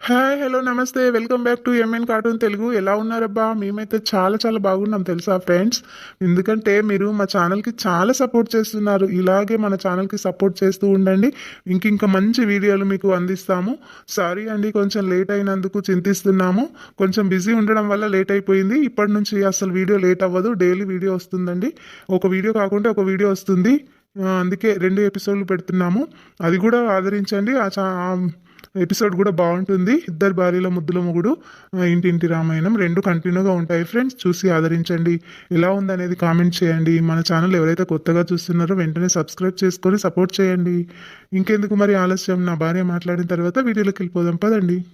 Hi hello namaste. Welcome back to MN cartoon Telugu ఎలా ఉన్నారబ్బా? మేమైతే చాలా చాలా బాగున్నాం తెలుసా ఫ్రెండ్స్? ఎందుకంటే మీరు మా ఛానల్కి చాలా సపోర్ట్ చేస్తున్నారు. ఇలాగే మన ఛానల్కి సపోర్ట్ చేస్తూ ఉండండి. ఇంక ఇంకా మంచి వీడియోలు మీకు అందిస్తాము. సారీ అండి కొంచెం లేట్ అయినందుకు చింతిస్తున్నాము. కొంచెం బిజీ ఉండడం వల్ల లేట్ అయిపోయింది. ఇప్పటి నుంచి అసలు వీడియో లేట్ అవ్వదు. డైలీ వీడియో వస్తుందండి. ఒక వీడియో కాకుండా ఒక వీడియో వస్తుంది. అందుకే రెండు ఎపిసోడ్లు పెడుతున్నాము. అది కూడా ఆదరించండి. ఆ చా ఆ ఎపిసోడ్ కూడా బాగుంటుంది. ఇద్దరు భార్యల ముద్దుల మొగుడు ఇంటింటి రామాయణం రెండు కంటిన్యూగా ఉంటాయి ఫ్రెండ్స్. చూసి ఆదరించండి. ఎలా ఉందనేది కామెంట్ చేయండి. మన ఛానల్ ఎవరైతే కొత్తగా చూస్తున్నారో వెంటనే సబ్స్క్రైబ్ చేసుకొని సపోర్ట్ చేయండి. ఇంకెందుకు మరి ఆలస్యం? నా భార్య మాట్లాడిన తర్వాత వీడియోలోకి వెళ్ళిపోదాం. పదండి.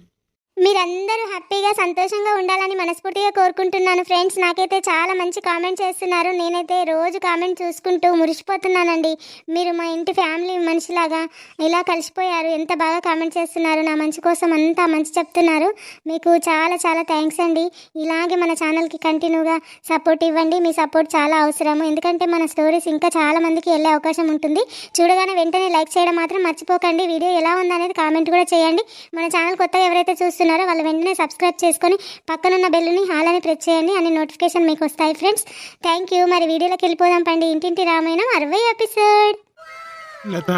మీరందరూ హ్యాపీగా సంతోషంగా ఉండాలని మనస్ఫూర్తిగా కోరుకుంటున్నాను ఫ్రెండ్స్. నాకైతే చాలా మంచి కామెంట్ చేస్తున్నారు. నేనైతే రోజు కామెంట్ చూసుకుంటూ మురిసిపోతున్నానండి. మీరు మా ఇంటి ఫ్యామిలీ మనిషిలాగా ఇలా కలిసిపోయారు. ఎంత బాగా కామెంట్ చేస్తున్నారు. నా మంచి కోసం అంతా మంచి చెప్తున్నారు. మీకు చాలా చాలా థ్యాంక్స్ అండి. ఇలాగే మన ఛానల్కి కంటిన్యూగా సపోర్ట్ ఇవ్వండి. మీ సపోర్ట్ చాలా అవసరము. ఎందుకంటే మన స్టోరీస్ ఇంకా చాలా మందికి వెళ్ళే అవకాశం ఉంటుంది. చూడగానే వెంటనే లైక్ చేయడం మాత్రం మర్చిపోకండి. వీడియో ఎలా ఉందనేది కామెంట్ కూడా చేయండి. మన ఛానల్ కొత్తగా ఎవరైతే చూస్తున్నారు వాళ్ళు వెంటనే సబ్స్క్రైబ్ చేసుకొని పక్కనున్న బెల్లుని హాల్ అని ప్రెస్ చేయండి. అని నోటిఫికేషన్ మీకు వస్తాయి ఫ్రెండ్స్ థ్యాంక్ యూ మరి వీడియోలోకి వెళ్ళిపోదాం పండి. ఇంటింటి రామాయణం అరవై ఎపిసోడ్ లత?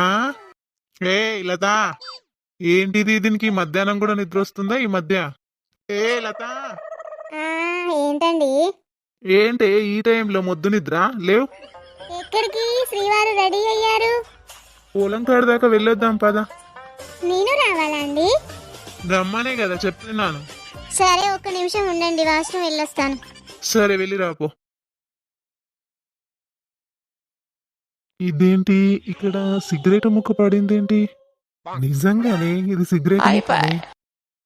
ఏ లత? ఏంటిది దీనికి? మధ్యాహ్నం కూడా నిద్ర వస్తుందా ఈ మధ్య? ఏ లత? ఏంటండి? ఏంటే ఈ టైంలో మొద్దు నిద్ర? లేవు? ఎక్కడికి? శ్రీవారు రెడీ అయ్యారు. పొలం కాడి దాకా వెళ్ళొద్దాం పద. నేను రావాలా అండి? రమ్మనే కదా చెప్తున్నాను సరే ఒక్క నిమిషం ఉండండి వాష్రూమ్ వెళ్ళొస్తాను. సరే వెళ్ళి రాపో ఇదేంటి? ఇక్కడ సిగరెట్ ముక్క పడిందేంటి? నిజంగానే ఇది సిగరెట్ ముక్కనే.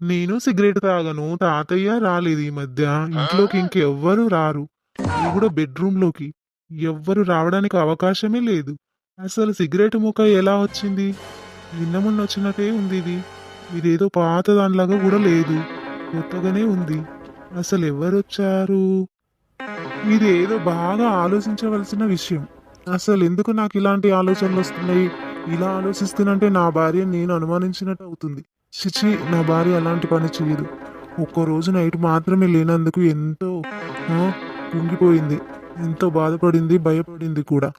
నేను సిగరెట్ తాగను తాతయ్య రాలేదు ఈ మధ్య. ఇంట్లోకి ఇంకెవ్వరు రారు. ఇది కూడా బెడ్రూమ్లోకి ఎవ్వరు రావడానికి అవకాశమే లేదు. అసలు సిగరెట్ ముక్క ఎలా వచ్చింది? నిన్న మొన్న వచ్చినట్టే ఉంది ఇది. ఇదేదో పాత దానిలాగా కూడా లేదు. కొత్తగానే ఉంది. అసలు ఎవరొచ్చారు వచ్చారు ఇది ఏదో బాగా ఆలోచించవలసిన విషయం. అసలు ఎందుకు నాకు ఇలాంటి ఆలోచనలు వస్తున్నాయి ఇలా ఆలోచిస్తున్నంటే నా భార్య నేను అనుమానించినట్టు అవుతుంది చిచి నా భార్య అలాంటి పని చేయదు. ఒక్క రోజు నైట్ మాత్రమే లేనందుకు ఎంతో కుంగిపోయింది. ఎంతో బాధపడింది భయపడింది కూడా.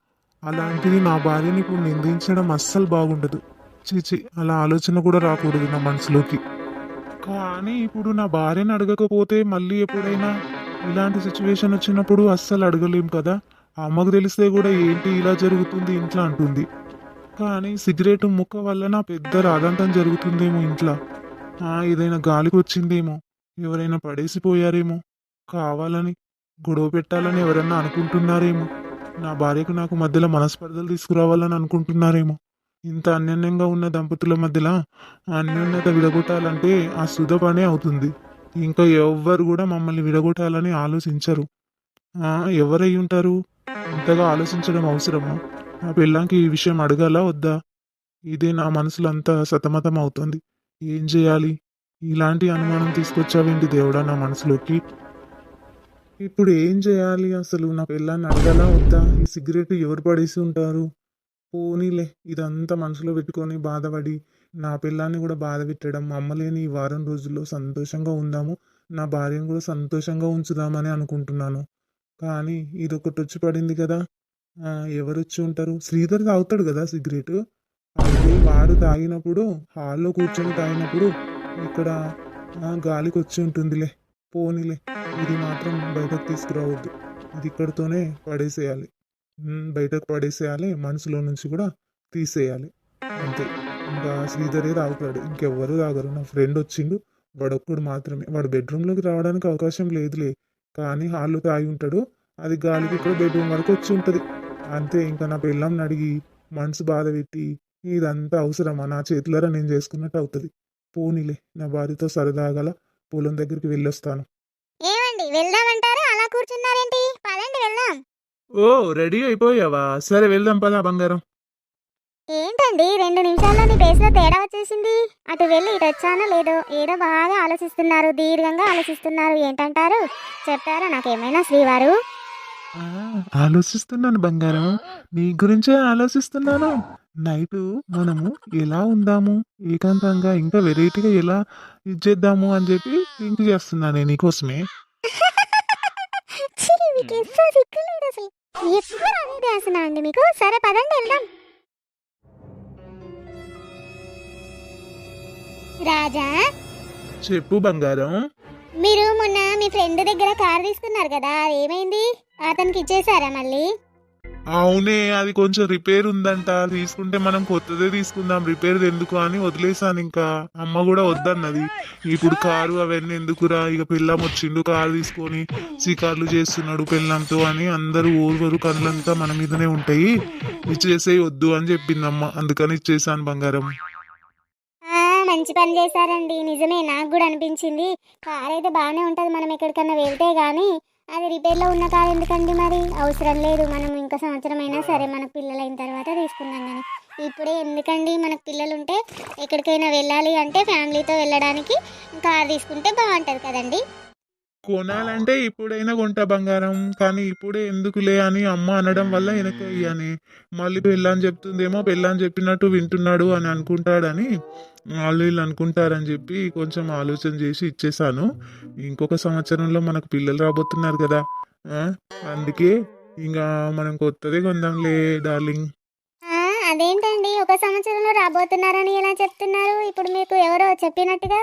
అలాంటిది నా భార్యని ఇప్పుడు నిందించడం అస్సలు బాగుండదు. చీచి అలా ఆలోచన కూడా రాకూడదు నా మనసులోకి. కానీ ఇప్పుడు నా భార్యను అడగకపోతే మళ్ళీ ఎప్పుడైనా ఇలాంటి సిచ్యువేషన్ వచ్చినప్పుడు అస్సలు అడగలేం కదా? అమ్మకు తెలిస్తే కూడా ఏంటి ఇలా జరుగుతుంది ఇంట్లో అంటుంది. కానీ సిగరెట్ ముక్క వల్ల నా పెద్ద రాదంతం జరుగుతుందేమో ఇంట్లో. ఆ, ఏదైనా గాలికి వచ్చిందేమో ఎవరైనా పడేసిపోయారేమో కావాలని గొడవ పెట్టాలని ఎవరన్నా అనుకుంటున్నారేమో నా భార్యకు నాకు మధ్యలో మనస్పర్ధలు తీసుకురావాలని అనుకుంటున్నారేమో. ఇంత అన్యోన్యంగా ఉన్న దంపతుల మధ్యలో అన్యోన్యత విడగొట్టాలంటే ఆ సుధ పనే అవుతుంది. ఇంకా ఎవ్వరు కూడా మమ్మల్ని విడగొట్టాలని ఆలోచించరు. ఎవరై ఉంటారు? ఇంతగా ఆలోచించడం అవసరమా? నా పిల్లంకి ఈ విషయం అడగాలా వద్దా? ఇదే నా మనసులో అంతా సతమతం అవుతుంది. ఏం చేయాలి? ఇలాంటి అనుమానం తీసుకొచ్చావేంటి దేవుడా నా మనసులోకి? ఇప్పుడు ఏం చేయాలి అసలు? నా పిల్లాన్ని అడగాలా వద్దా? ఈ సిగరెట్ ఎవరు పడేసి ఉంటారు? పోనీలే ఇదంతా మనసులో పెట్టుకొని బాధపడి నా పిల్లాన్ని కూడా బాధ పెట్టడం మా అమ్మ లేని ఈ వారం రోజుల్లో సంతోషంగా ఉందాము నా భార్యను కూడా సంతోషంగా ఉంచుదామని అనుకుంటున్నాను. కానీ ఇది ఒకటి వచ్చి పడింది కదా ఎవరు వచ్చి ఉంటారు? శ్రీధర్ తాగుతాడు కదా సిగరెట్? అయితే వాడు తాగినప్పుడు హాల్లో కూర్చొని తాగినప్పుడు ఇక్కడ గాలికి వచ్చి ఉంటుందిలే. పోనీలే ఇది మాత్రం బయటకు తీసుకురావద్దు. ఇది ఇక్కడితోనే పడేసేయాలి. బయటకు పడేసేయాలి మనసులో నుంచి కూడా తీసేయాలి. అంతే. ఇంకా శ్రీధరే తాగుతాడు. ఇంకెవ్వరు తాగరు. నా ఫ్రెండ్ వచ్చిండు. వాడొక్కడు మాత్రమే. వాడు బెడ్రూమ్లోకి రావడానికి అవకాశం లేదులే. కానీ హాల్లో తాగి ఉంటాడు. అది గాలికి ఇక్కడ బెడ్రూమ్ వరకు వచ్చి ఉంటుంది. అంతే. ఇంకా నా పెళ్ళాం అడిగి మనసు బాధ పెట్టి ఇదంతా అవసరమా? నా చేతులరా నేను చేసుకున్నట్టు అవుతుంది. పోనీలే. నా భార్యతో సరదాగల పొలం దగ్గరికి వెళ్ళొస్తాను. ఏమండి? వెళ్దామంటారా? అలా కూర్చున్నారేంటి? పదండి వెళ్దాం. ఓ రెడీ అయిపోయావా? సరే వెళ్దాం పదా బంగారం. ఏంటండి రెండు నిమిషాల్లో మీ ఫేస్లో తేడా వచ్చేసింది? అటు వెళ్ళి ఇటు వచ్చానో లేదో ఏదో బాగా ఆలోచిస్తున్నారు దీర్ఘంగా ఆలోచిస్తున్నారు ఏంటంటారు? చెప్తారా నాకేమైనా శ్రీవారు? ఆలోచిస్తున్నాను బంగారం. నీ గురించే ఆలోచిస్తున్నాను. నైట్ మనము ఎలా ఉందాము? ఏకాంతంగా ఇంకా వెరైటీగా ఎలా ఇచ్చేద్దాము అని చెప్పి థింక్ చేస్తున్నా నేను నీకోసమే ఎప్పుడు అదే ధ్యాసన అండి మీకు? సరే పదండి వెళ్దాం. రాజా? చెప్పు బంగారం. మీరు మొన్న మీ ఫ్రెండ్ దగ్గర కార్ తీసుకున్నారు కదా ఏమైంది? అతనికి ఇచ్చేసారా మళ్ళీ? అవునే అది కొంచెం రిపేర్ ఉందంట. తీసుకుంటే మనం కొత్తదే తీసుకుందాం. రిపేర్ ఎందుకు అని వదిలేసాను ఇంకా. అమ్మ కూడా వద్దన్నది. ఇప్పుడు కారు అవన్నీ ఎందుకురా? ఇక పిల్లం వచ్చిండు కారు తీసుకొని షికార్లు చేస్తున్నాడు పిల్లంతో అని అందరూ ఊరు కళ్ళంతా మన మీదనే ఉంటాయి. ఇచ్చేసే వద్దు అని చెప్పింది అమ్మ అందుకని ఇచ్చేసాను బంగారం. మంచి పని చేశారండి. నిజమే నాకు కూడా అనిపించింది. కార్ అయితే బాగానే ఉంటుంది. మనం ఎక్కడికన్నా వెళ్తే గానీ అది రిపేర్లో ఉన్న కార్ ఎందుకండి మరి? అవసరం లేదు. మనం ఇంకా సంవత్సరం అయినా సరే మనకు పిల్లలు అయిన తర్వాత తీసుకుందాం కానీ ఇప్పుడే ఎందుకండి? మనకు పిల్లలు ఉంటే ఎక్కడికైనా వెళ్ళాలి అంటే ఫ్యామిలీతో వెళ్ళడానికి కార్ తీసుకుంటే బాగుంటుంది కదండి? కొనాలంటే ఇప్పుడైనా కొంటా బంగారం కానీ ఇప్పుడే ఎందుకులే అని అమ్మ అనడం వల్ల వెనక అని మళ్ళీ పెళ్ళని చెప్తుందేమో పెళ్ళని చెప్పినట్టు వింటున్నాడు అని అనుకుంటాడని వాళ్ళు వీళ్ళు అనుకుంటారని చెప్పి కొంచెం ఆలోచన చేసి ఇచ్చేసాను ఇంకొక సంవత్సరంలో మనకు పిల్లలు రాబోతున్నారు కదా అందుకే ఇంకా మనం కొత్తదే కొందాంలే డార్లింగ్. అదేంటండి? ఒక సంవత్సరంలో రాబోతున్నారని ఎలా చెప్తున్నారు? ఇప్పుడు మీకు ఎవరో చెప్పినట్టుగా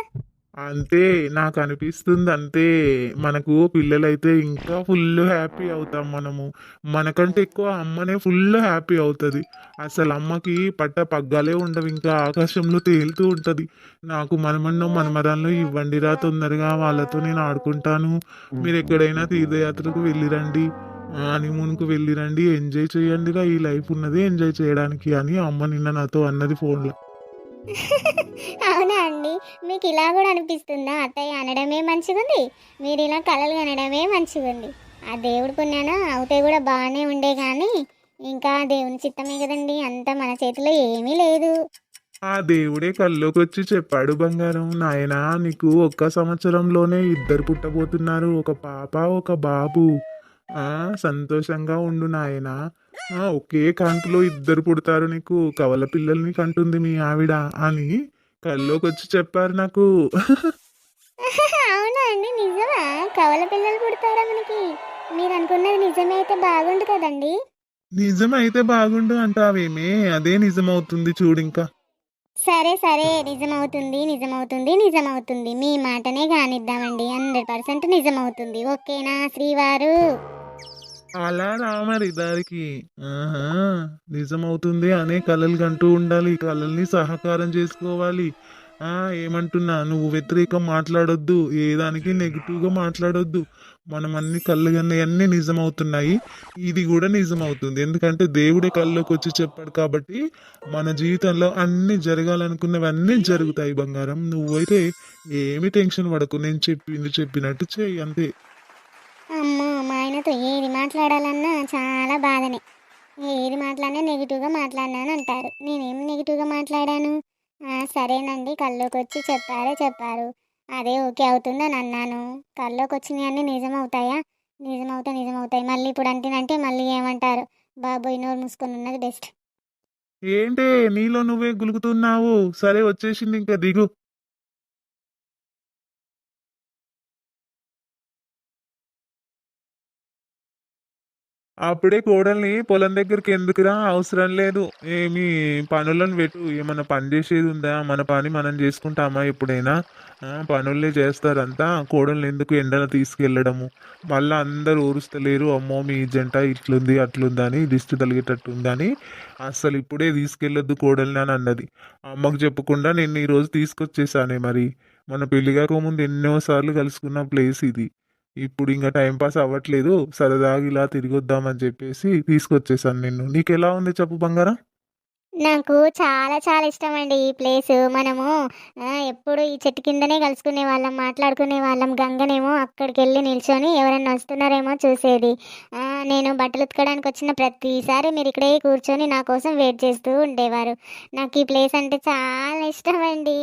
అంతే నాకు అనిపిస్తుంది అంతే మనకు పిల్లలైతే ఇంకా ఫుల్ హ్యాపీ అవుతాం మనము. మనకంటే ఎక్కువ అమ్మనే ఫుల్ హ్యాపీ అవుతుంది. అసలు అమ్మకి పట్ట పగ్గాలే ఉండవు. ఇంకా ఆకాశంలో తేలుతూ ఉంటుంది. నాకు మనమన్నో మనమరాల్లో ఇవ్వండిరా తొందరగా. వాళ్ళతో నేను ఆడుకుంటాను. మీరు ఎక్కడైనా తీర్థయాత్రకు వెళ్ళిరండి. హనీమూన్కు వెళ్ళిరండి. ఎంజాయ్ చేయండిరా. ఈ లైఫ్ ఉన్నది ఎంజాయ్ చేయడానికి అని అమ్మ నిన్న నాతో అన్నది ఫోన్లో. అవునా అండి? మీకు ఇలా కూడా అనిపిస్తుందా? అత్తయ్య అనడమే మంచిగుంది మీరు ఇలా కలలు అనడమే మంచిగుంది. ఆ దేవుడు పుణ్యాన అవుతే కూడా బాగానే ఉండే కానీ ఇంకా దేవుని చిత్తమే కదండి అంత మన చేతిలో ఏమీ లేదు. ఆ దేవుడే కల్లోకి వచ్చి చెప్పాడు బంగారం నాయనా నీకు ఒక్క సంవత్సరంలోనే ఇద్దరు పుట్టబోతున్నారు ఒక పాప ఒక బాబు. సంతోషంగా ఉండు నాయనా. ఆ ఒకే కాంతిలో ఇద్దరు పుడతారు నీకు. కవల పిల్లల్ని కంటుంది మీ ఆవిడ అని కల్లోకి వచ్చి చెప్పారు నాకు. అవునా అండి నిజమా? కవల పిల్లలు పుడతారా మనకి? మీరు అనుకున్నది నిజమే అయితే బాగుండు కదండి. నిజమైతే బాగుండు అంటావేమే? అదే నిజమవుతుంది చూడింకా సరే సరే నిజమవుతుంది నిజమవుతుంది నిజమవుతుంది. మీ మాటనే కానిద్దామండి. Hundred percent నిజమవుతుంది. ఓకేనా శ్రీవారు? అలా రా మరి దారికి ఆహా నిజమవుతుంది అనే కళలు కంటూ ఉండాలి. కళల్ని సహకారం చేసుకోవాలి. ఏమంటున్నా నువ్వు వ్యతిరేకం మాట్లాడొద్దు. ఏ దానికి నెగిటివ్గా మాట్లాడొద్దు. మనం అన్ని కళ్ళు కన్నా నిజమవుతున్నాయి. ఇది కూడా నిజమవుతుంది. ఎందుకంటే దేవుడే కళ్ళలోకి వచ్చి చెప్పాడు కాబట్టి మన జీవితంలో అన్ని జరగాలనుకున్నవి అన్నీ జరుగుతాయి బంగారం. నువ్వైతే ఏమి టెన్షన్ పడకు. నేను చెప్పింది చెప్పినట్టు చేయి అంతే. అమ్మో మా ఆయనతో ఏది మాట్లాడాలన్నా చాలా బాధనే. ఏది మాట్లాడినా నెగిటివ్గా మాట్లాడినాను అంటారు. నేనేం నెగిటివ్గా మాట్లాడాను? సరేనండి. కళ్ళలోకి వచ్చి చెప్పారే చెప్పారు. అదే ఓకే అవుతుందని అన్నాను. కల్లోకి వచ్చినవన్నీ నిజం అవుతాయా నిజమవుతాయి. నిజం అవుతాయి మళ్ళీ ఇప్పుడు అంటేనంటే మళ్ళీ ఏమంటారు? బాబోయ్ నోరు మూసుకొని ఉన్నది బెస్ట్. ఏంటే నీలో నువ్వే గులుగుతున్నావు? సరే వచ్చేసింది ఇంకా దిగు. అప్పుడే కోడల్ని పొలం దగ్గరికి ఎందుకురా? అవసరం లేదు. ఏమి పనులను పెట్టు. ఏమైనా పని చేసేది ఉందా? మన పని మనం చేసుకుంటామా ఎప్పుడైనా? పనులే చేస్తారంతా. కోడల్ని ఎందుకు ఎండలో తీసుకెళ్ళడము? మళ్ళీ అందరు ఊరుస్తలేరు. అమ్మో మీ జంట ఇట్లుంది అట్లుంది అని దిష్టి తలిగేటట్టు ఉందని అసలు ఇప్పుడే తీసుకెళ్ళొద్దు కోడల్ని అని అన్నది. అమ్మకు చెప్పకుండా నేను ఈరోజు తీసుకొచ్చేసానే మరి. మన పెళ్ళి ముందు ఎన్నోసార్లు కలుసుకున్న ప్లేస్ ఇది. ఇప్పుడు ఇంకా టైంపాస్ అవ్వట్లేదు సరదాగా ఇలా తిరిగొద్దామని చెప్పేసి తీసుకొచ్చేసాను నిన్ను. నీకు ఎలా ఉంది చెప్పు బంగారం? నాకు చాలా చాలా ఇష్టం అండి ఈ ప్లేస్. మనము ఎప్పుడు ఈ చెట్టు కిందనే కలుసుకునే వాళ్ళం మాట్లాడుకునే వాళ్ళం. గంగనేమో అక్కడికి వెళ్ళి నిల్చొని ఎవరైనా వస్తున్నారేమో చూసేది. నేను బట్టలు ఉతకడానికి వచ్చిన ప్రతిసారి మీరు ఇక్కడే కూర్చొని నా కోసం వెయిట్ చేస్తూ ఉండేవారు. నాకు ఈ ప్లేస్ అంటే చాలా ఇష్టం అండి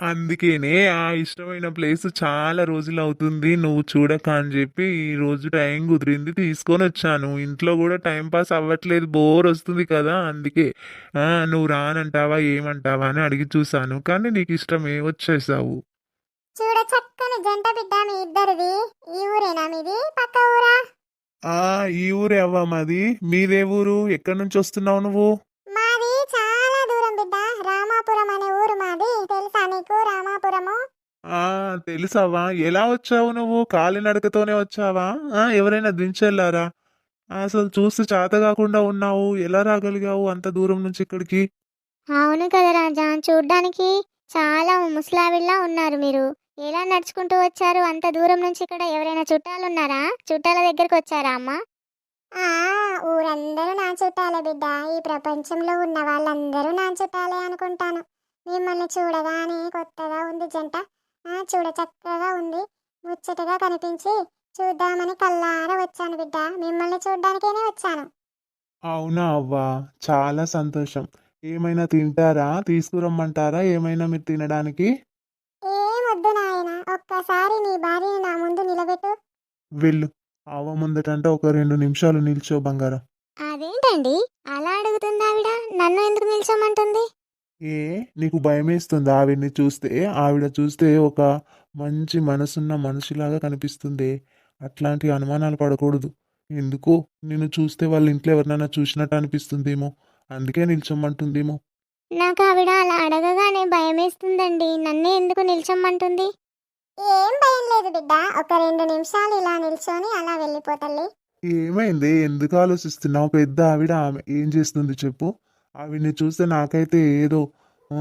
అందుకేనే ఆ ఇష్టమైన ప్లేస్ చాలా రోజులు అవుతుంది. నువ్వు చూడక అని చెప్పి ఈ రోజు టైం కుదిరింది తీసుకొని వచ్చాను. ఇంట్లో కూడా టైం పాస్ అవ్వట్లేదు. బోర్ వస్తుంది కదా అందుకే. ఆ నువ్వు రానంటావా ఏమంటావా అని అడిగి చూసాను కానీ నీకు ఇష్టమే వచ్చేసావు. చూడ చక్కని జంట బిడ్డ మీ ఇద్దరిది. ఈ ఊరేనా మీది? పక్క ఊరా? ఆ ఈ ఊరే అవ్వ మాది. మీదే ఊరు? ఎక్కడి నుంచి వస్తున్నావు నువ్వు? తెలుసావా? ఎలా వచ్చావు నువ్వు? కాలినడకతోనే వచ్చావా? ఆ ఎవరైనా దించెళ్ళారా? అసలు చూసి చేత కాకుండా ఉన్నావు. ఎలా రాగలిగావు అంత దూరం నుంచి ఇక్కడికి? అవును కదా రాజా. చూడ్డానికి చాలా ముసలావిల్లా ఉన్నారు మీరు. ఎలా నడుచుకుంటూ వచ్చారు? అంత దూరం నుంచి ఇక్కడ ఎవరైనా చుట్టాలు ఉన్నారా చుట్టాల దగ్గరకు వచ్చారా అమ్మ? ఊరందరూ నా చుట్టాలే బిడ్డ. ఈ ప్రపంచంలో ఉన్న వాళ్ళందరూ నా చుట్టాలే అనుకుంటాను. మిమ్మల్ని చూడగానే కొత్తగా ఉంది జంట. చూడ చక్కగా ఉంది. ముచ్చటగా కనిపించి చూద్దామని కల్లారా వచ్చాను బిడ్డ. మిమ్మల్ని చూడ్డానికేనే వచ్చాను. అవునా అవ్వా? చాలా సంతోషం. ఏమైనా తింటారా? తీసుకురమ్మంటారా? ఏమైనా మీరు తినడానికి? ఏమొద్దు నాయన. ఒక్కసారి నీ భార్యని నా ముందు నిలబెట్టు. వెళ్ళు. అవ్వ ముందటంటే ఒక రెండు నిమిషాలు నిల్చో బంగారం. అదేంటండి? అలా అడుగుతుంది ఆవిడ నన్ను ఎందుకు నిల్చోమంటుంది? ఏ నీకు భయమేస్తుంది? ఆవిడ్ని చూస్తే ఆవిడ చూస్తే ఒక మంచి మనసున్న మనిషిలాగా కనిపిస్తుంది. అట్లాంటి అనుమానాలు పడకూడదు. ఎందుకో? నిన్ను చూస్తే వాళ్ళ ఇంట్లో ఎవరినైనా చూసినట్టు అనిపిస్తుందేమో. అందుకే నిల్చోమంటుందేమో. నాకు ఆవిడ అలా అడగగానే భయమేస్తుందండి. నన్నే ఎందుకు నిల్చోమంటుంది? ఏం భయం లేదు బిడ్డ. ఒక రెండు నిమిషాలు ఇలా నిల్చొని అలా వెళ్ళిపోతల్లి ఏమైంది? ఎందుకు ఆలోచిస్తున్నావు? పెద్ద ఆవిడ ఆమె. ఏం చేస్తుంది చెప్పు. ఆవిడ్ని చూస్తే నాకైతే ఏదో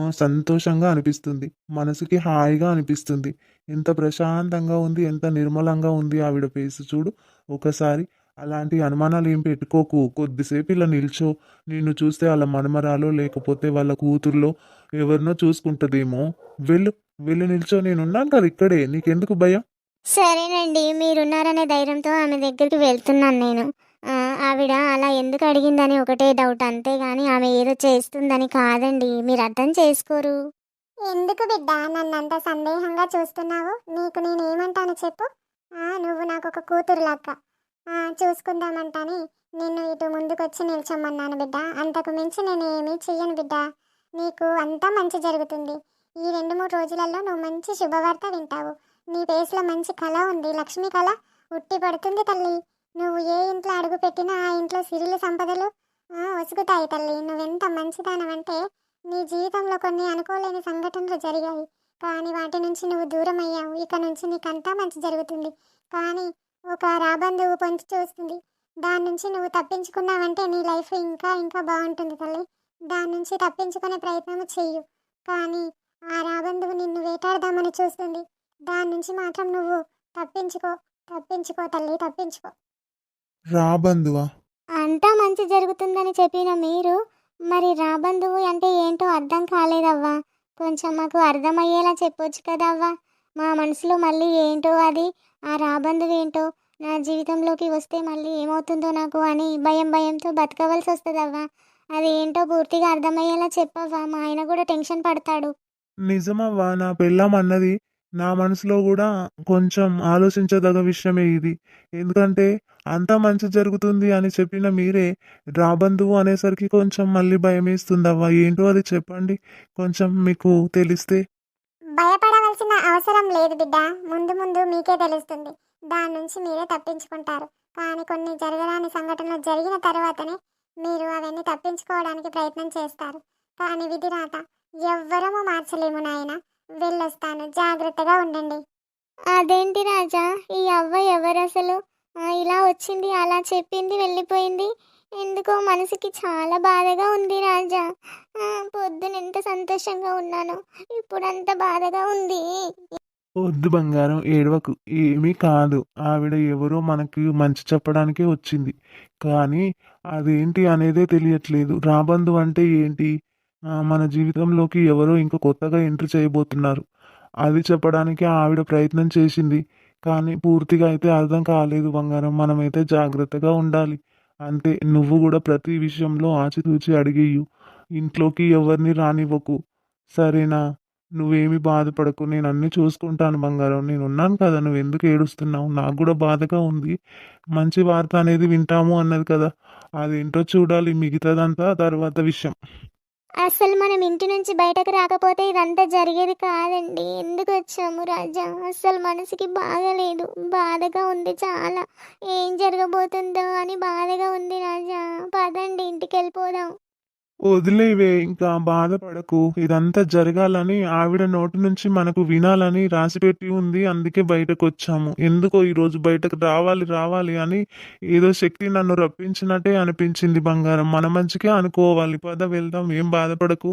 సంతోషంగా అనిపిస్తుంది. మనసుకి హాయిగా అనిపిస్తుంది. ఎంత ప్రశాంతంగా ఉంది ఎంత నిర్మలంగా ఉంది ఆవిడ ఫేస్ చూడు. ఒకసారి అలాంటి అనుమానాలు ఏం పెట్టుకోకు. కొద్దిసేపు ఇలా నిల్చో. నిన్ను చూస్తే వాళ్ళ మనమరాలో లేకపోతే వాళ్ళ కూతుర్లో ఎవరినో చూసుకుంటుందేమో. వెళ్ళు వెళ్ళి నిల్చో. నేనున్నాను కదా ఇక్కడే. నీకెందుకు భయం? సరేనండి మీరున్నారనే ధైర్యంతో ఆమె దగ్గరికి వెళ్తున్నాను నేను. ఆవిడ అలా ఎందుకు అడిగిందని ఒకటే డౌట్ అంతేగాని ఆమె ఏదో చేస్తుందని కాదండి. మీరు అర్థం చేసుకోరు. ఎందుకు బిడ్డ? నన్ను అంత సందేహంగా చూస్తున్నావు? నీకు నేను ఏమంటాను చెప్పు నువ్వు నాకు ఒక కూతురు లక్క చూసుకుందామంటాని నిన్ను ఇటు ముందుకొచ్చి నిల్చోమన్నాను బిడ్డ. అంతకు మించి నేను ఏమీ చెయ్యను బిడ్డ. నీకు అంతా మంచి జరుగుతుంది. ఈ రెండు మూడు రోజులలో నువ్వు మంచి శుభవార్త వింటావు. నీ ఫేస్లో మంచి కళ ఉంది. లక్ష్మి కళ ఉట్టి పడుతుంది తల్లి. నువ్వు ఏ ఇంట్లో అడుగు పెట్టినా ఆ ఇంట్లో సిరిల సంపదలు? వసుకుతాయి తల్లి. నువ్వెంత మంచిదానవంటే నీ జీవితంలో కొన్ని అనుకోలేని సంఘటనలు జరిగాయి. కానీ వాటి నుంచి నువ్వు దూరం అయ్యావు ఇక నుంచి నీకంతా మంచి జరుగుతుంది. కానీ ఒక రాబందువు పొంచి చూస్తుంది. దాని నుంచి నువ్వు తప్పించుకున్నావంటే నీ లైఫ్ ఇంకా ఇంకా బాగుంటుంది తల్లి. దాని నుంచి తప్పించుకునే ప్రయత్నం చెయ్యు. కానీ ఆ రాబందువు నిన్ను వేటాడదామని చూస్తుంది. దాని నుంచి మాత్రం నువ్వు తప్పించుకో. తప్పించుకో తల్లి తప్పించుకో. రాబందువా? అంతా మంచి జరుగుతుందని చెప్పిన మీరు మరి రాబందువు అంటే ఏంటో అర్థం కాలేదవ్వా? కొంచెం మాకు అర్థమయ్యేలా చెప్పొచ్చు కదవ్వా? మా మనసులో మళ్ళీ ఏంటో అది ఆ రాబందువు ఏంటో నా జీవితంలోకి వస్తే మళ్ళీ ఏమవుతుందో నాకు అని భయం భయంతో బతకవలసి వస్తుందవ్వా? అది ఏంటో పూర్తిగా అర్థమయ్యేలా చెప్పవ్వా? మా ఆయన కూడా టెన్షన్ పడతాడు. నిజమవ్వా నా పెళ్ళాం అన్నది నా మనసులో కూడా కొంచెం ఆలోచించదగ విషయమే ఇది. ఎందుకంటే అంతా మంచి జరుగుతుంది అని చెప్పిన మీరే రాబందువు అనేసరికి కొంచెం మళ్ళీ భయం అవ్వ ఏంటో అది చెప్పండి. కొంచెం మీకు తెలిస్తే. భయపడవలసిన అవసరం లేదు బిడ్డ. ముందు ముందు మీకే తెలుస్తుంది. దాని నుంచి మీరే తప్పించుకుంటారు. కానీ కొన్ని జరగరాని సంఘటనలు జరిగిన తర్వాతనే మీరు అవన్నీ తప్పించుకోవడానికి ప్రయత్నం చేస్తారు. కానీ విధి రాత ఎవ్వరము మార్చలేము నాయనా. వెళ్ళొస్తాను. జాగ్రత్తగా ఉండండి. అదేంటి రాజా? ఈ అవ్వ ఎవరు అసలు ఇలా వచ్చింది అలా చెప్పింది వెళ్ళిపోయింది. ఎందుకో మనసుకి చాలా బాధగా ఉంది రాజా. పొద్దున ఎంత సంతోషంగా ఉన్నాను. ఇప్పుడంత బాధగా ఉంది. వద్దు బంగారం ఏడవకు. ఏమీ కాదు. ఆవిడ ఎవరో మనకి మంచి చెప్పడానికే వచ్చింది. కానీ అదేంటి అనేదే తెలియట్లేదు. రాబందు అంటే ఏంటి? మన జీవితంలోకి ఎవరో ఇంకా కొత్తగా ఎంట్రీ చేయబోతున్నారు. అది చెప్పడానికి ఆవిడ ప్రయత్నం చేసింది. కానీ పూర్తిగా అయితే అర్థం కాలేదు బంగారం. మనమైతే జాగ్రత్తగా ఉండాలి. అంతే నువ్వు కూడా ప్రతి విషయంలో ఆచితూచి అడిగేయు. ఇంట్లోకి ఎవరిని రానివ్వకు. సరేనా? నువ్వేమి బాధపడకు. నేను అన్ని చూసుకుంటాను బంగారం. నేను ఉన్నాను కదా నువ్వు ఎందుకు ఏడుస్తున్నావు? నాకు కూడా బాధగా ఉంది. మంచి వార్త అనేది వింటాము అన్నది కదా. అదేంటో చూడాలి. మిగతాదంతా తర్వాత విషయం. అసలు మనం ఇంటి నుంచి బయటకు రాకపోతే ఇదంతా జరిగేది కాదండి. ఎందుకు వచ్చాము రాజా? అసలు మనసుకి బాగలేదు బాధగా ఉంది చాలా. ఏం జరగబోతుందో అని బాధగా ఉంది రాజా. పదండి ఇంటికి వెళ్ళిపోదాం వదిలేవే ఇంకా బాధపడకు. ఇదంతా జరగాలని ఆవిడ నోటి నుంచి మనకు వినాలని రాసిపెట్టి ఉంది అందుకే బయటకు వచ్చాము ఎందుకో ఈరోజు బయటకు రావాలి రావాలి అని ఏదో శక్తి నన్ను రప్పించినట్టే అనిపించింది బంగారం. మన మంచికే అనుకోవాలి. పద వెళ్దాం ఏం బాధపడకు.